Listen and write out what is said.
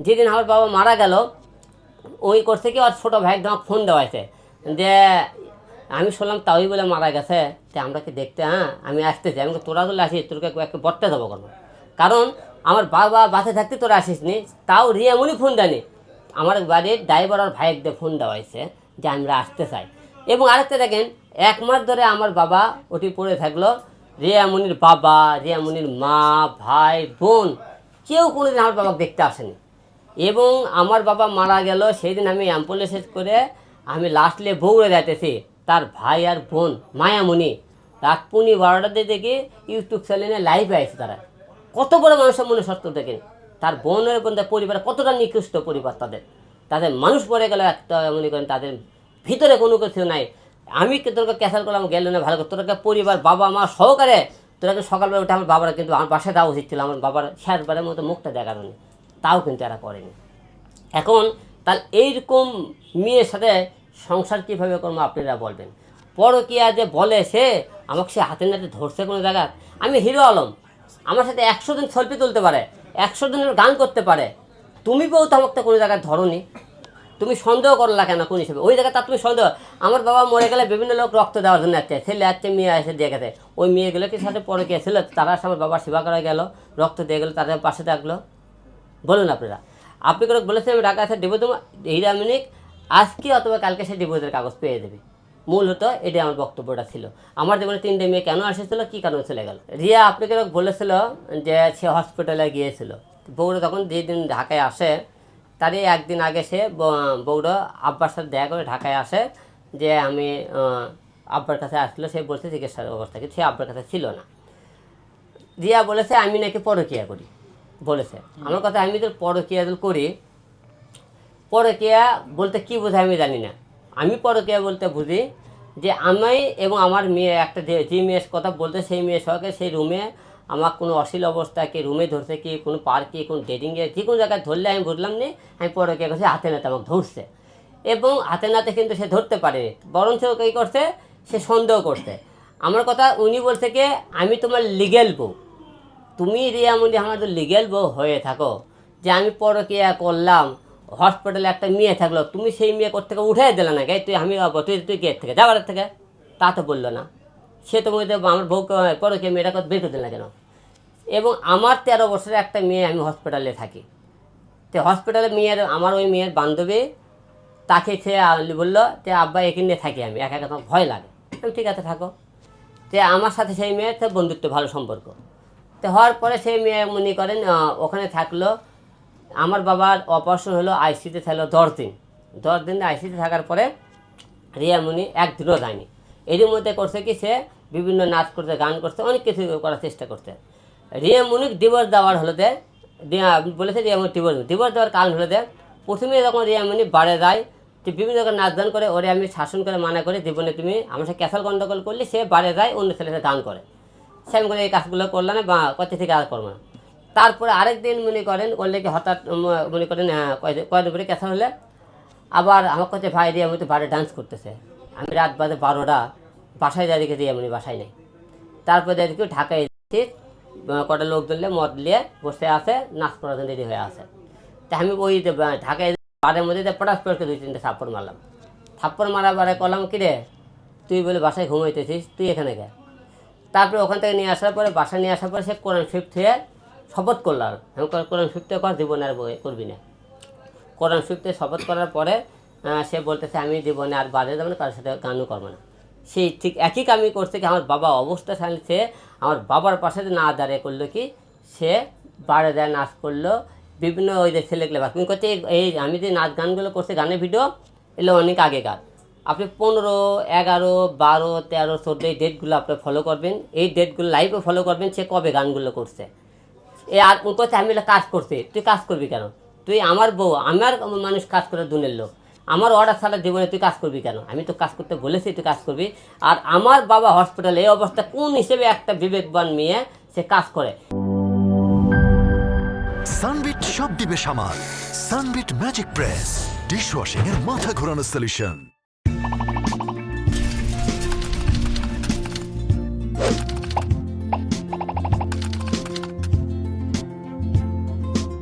যেদিন আমার বাবা মারা গেল, ওই করছে কি ওর ছোটো ভাই একদম ফোন দেওয়াইছে। যে, আমি শুনলাম তাই বলে মারা গেছে যে আমরা কি দেখতে হ্যাঁ? আমি আসতেছি। আমি তোরা বলে আসিস, তোরকে একটু বটতে দেবো কেন। কারণ আমার বাবা বাসে থাকতে তোরা আসিস নি তাও রিয়ামনি ফোন দেয়নি। আমার বাড়ির ড্রাইভার আর ভাইয়ের ফোন দেওয়াইছে যে, আমরা আসতে চাই। এবং আরেকটা দেখেন, এক মাস ধরে আমার বাবা ওটি পড়ে থাকল রিয়ামনির বাবা রিয়ামনির মা, ভাই, বোন, কেউ কোনোদিন আমার বাবাকে দেখতে আসেনি। এবং আমার বাবা মারা গেল সেই দিন আমি অ্যাম্বুলেন্স করে আমি লাস্টলে বউরে যাইতেছি, তার ভাই আর বোন মায়ামণি। রাত পুনি বারোটাতে দেখে ইউটিউব চ্যানেলে লাইভে আছে তারা। কত বড় মানুষের মনে সত্য দেখেন। তার বোনের বোন তার পরিবার, কতটা নিকৃষ্ট পরিবার তাদের। তাদের মানুষ পড়ে গেল একটা, মনে করেন তাদের ভিতরে কোনো কিছু নাই। আমি তোরকে ক্যাসাল করলাম, গেল না ভালো করে? তোরকে পরিবার, বাবা, মা সহকারে তোরাকে সকালবেলা উঠে আমার বাবারা কিন্তু আমার বাসায় দেওয়া উচিত ছিল। আমার বাবার শেষবারের মতো মুখটা দেখানো নেই তাও কিন্তু এরা করেনি। এখন তাহলে এইরকম মেয়ের সাথে সংসার কীভাবে করব আপনারা বলবেন। পরকিয়া যে বলে সে, আমাকে সে হাতে নাতে ধরছে কোনো জায়গায়? আমি হিরো আলম। আমার সাথে একশো দিন সেলফি তুলতে পারে, একশো দিনের গান করতে পারে। তুমি বউ তো আমাকে কোনো জায়গায় ধরনি। তুমি সন্দেহ করলা কেন কোন হিসেবে? ওই জায়গায় তার তুমি সন্দেহ। আমার বাবা মরে গেলে বিভিন্ন লোক রক্ত দেওয়ার জন্য আসছে ছেলে আসছে, মেয়ে এসে দিয়ে গেছে। ওই মেয়েগুলোকে সাথে পরে ছিল, তারা আমার বাবার সেবা করা গেল, রক্ত দিয়ে গেলো, তাদের পাশে থাকল। বলুন আপনারা। আপনি করে বলেছেন আমি ঢাকা আছে ডিভোর্স দেবো হিরামিনিক আজকে অথবা কালকে সে ডিভোর্সের কাগজ পেয়ে দেবে। মূলত এটাই আমার বক্তব্যটা ছিল। আমার জীবনে তিনটে মেয়ে কেন এসেছিল, কী কারণে চলে গেল? রিয়া আপনাকে বলেছিল যে সে হসপিটালে গিয়েছিল? বউরা তখন যেদিন ঢাকায় আসে, তারই একদিন আগে সে ব- বউরা আব্বার সাথে দেখা করে ঢাকায় আসে যে আমি আব্বার কাছে আসলো সে বলছে চিকিৎসার অবস্থা কিন্তু সে আব্বার কাছে ছিল না। রিয়া বলেছে, আমি নাকি পরকিয়া করি। বলেছে। আমার কথা আমি তো পরকিয়া করি, পরকিয়া বলতে কি বোঝায় আমি জানি না। আমি পরকিয়া বলতে বুঝি যে আমি এবং আমার মেয়ে, একটা যে মেয়ের কথা বলতে সেই মেয়ের সঙ্গে সেই রুমে আমার কোনো অশ্লীল অবস্থা কি, রুমে ধরছে কি, কোনো পার্কে কোনো ডেটিংয়ে যে কোনো জায়গায় ধরলে আমি বুঝলাম নি, আমি পরকিয়া করছি, হাতে নাতে আমাকে ধরছে। এবং হাতে নাতে কিন্তু সে ধরতে পারেনি, বরঞ্চ কী করছে, সে সন্দেহ করছে। আমার কথা উনি বলছে কি, আমি তোমার লিগেল বউ। তুমি রিয়ামন্দি আমার তো লিগেল বউ হয়ে থাকো, যে আমি পরকিয়া করলাম হসপিটালে একটা মেয়ে থাকল, তুমি সেই মেয়ে কোথা থেকে উঠে দিলে না গে তুই আমি তুই তুই গেট থেকে? যাবার থেকে। তা তো বলল না। সে তো বলতে আমার বউকে, পরকিয়া মেয়েটাকে বের করে দিল না কেন? এবং আমার তেরো বছরের একটা মেয়ে আমি হসপিটালে থাকি। তো হসপিটালে মেয়ের, আমার ওই মেয়ের বান্ধবী তাকে সে বলল যে, আব্বা, এখানে থাকি আমি, একা একা ভয় লাগে। ঠিক আছে, থাকো। যে আমার সাথে সেই মেয়ের বন্ধুত্ব, ভালো সম্পর্ক। তো হওয়ার পরে সেই মেয়ে মনে করেন ওখানে থাকল। আমার বাবার অপারেশন হলো আইসিতে থাকল দশ দিন। দশ দিন আইসিতে থাকার পরে রিয়ামণি একদিনও যায়নি। এরই মধ্যে করছে কি, সে বিভিন্ন নাচ করতে, গান করতে, অনেক কিছু করার চেষ্টা করতে রিয়ামণিক ডিভোর্স দেওয়ার হলো রিয়া- বলেছে রিয়ামণি ডিভোর্স ডিভোর্স দেওয়ার কারণ হলো দে প্রথমে যখন রিয়ামণি বাড়ে যায়, যে বিভিন্ন রকম নাচ গান করে, ওরে আমি শাসন করে, মানা করে, জীবনে তুমি আমার সাথে ক্যাসাল গন্ডগোল করলে সে বাড়ে যায়, অন্য সাথে গান করে। সে আমি করে এই কাজগুলো করলাম বা কত থেকে আর করব তারপরে আরেক দিন মনে করেন করলে কি হঠাৎ মনে করেন আহ, কয়দিন কয়দিন পরে ক্যাসাল হলে আবার আমার কাছে ভাই দিয়ে আমি তো বাড়ি ডান্স করতেছে। আমি রাত বাদে বারোটা বাসায় রেখে দিয়ে আমি বাসায় নেই। তারপরে দেখি ঢাকায় এসেছি কটা লোক ধরলে মদ নিয়ে বসে আছে নাচ করার জন্য রেডি হয়ে আছে। তা আমি ওই ঢাকায় বাড়ির মধ্যে পটাশ করে দুই তিনটে থাপ্পড় মারলাম। থাপ্পড় মারার পরে কলাম কি রে তুই বলে বাসায় ঘুমাইতেছিস তুই এখানে গে তারপরে ওখান থেকে নিয়ে আসার পরে বাসা নিয়ে আসার পরে সে কোরআন শিফট হয়ে শপথ করল আর। আমি কই, কোরআন শিফটে কর জীবনে আর করবি না। কোরআন শিফটে শপথ করার পরে সে বলতেছে আমি জীবনে আর বাজে যাব না কারোর সাথে গানও করব না। সেই ঠিক একই কামই করছে কি আমার বাবা অবস্থা সে আমার বাবার পাশে না দাঁড়িয়ে করল কি সে বারে দেয় নাচ করল। বিভিন্ন ওই যে ছেলেগুলো বা তুমি করছে এই আমি যে নাচ গানগুলো করছি গানের ভিডিও এগুলো অনেক আগেকার। আপনি পনেরো, এগারো, বারো, তেরো চোদ্দ এই ডেটগুলো আপনি ফলো করবেন। এই ডেটগুলো লাইভে ফলো করবেন সে কবে গানগুলো করছে। এ আর ও কথা আমি কাজ করছি? তুই কাজ করবি কেন? তুই আমার বউ, আমার মানুষ কাজ করে দুনের লোক। আমার অর্ডার ছাড়া জীবনে তুই কাজ করবি কেন? আমি তো কাজ করতে বলেছি তুই কাজ করবি। আর আমার বাবা হসপিটালে এই অবস্থা কোন হিসেবে একটা বিবেকবান মেয়ে সে কাজ করে? সানবিট সব দিবে সামাল। Sunbit magic press. ডিশওয়াশিং এর মাথা ঘোরানো সলিউশন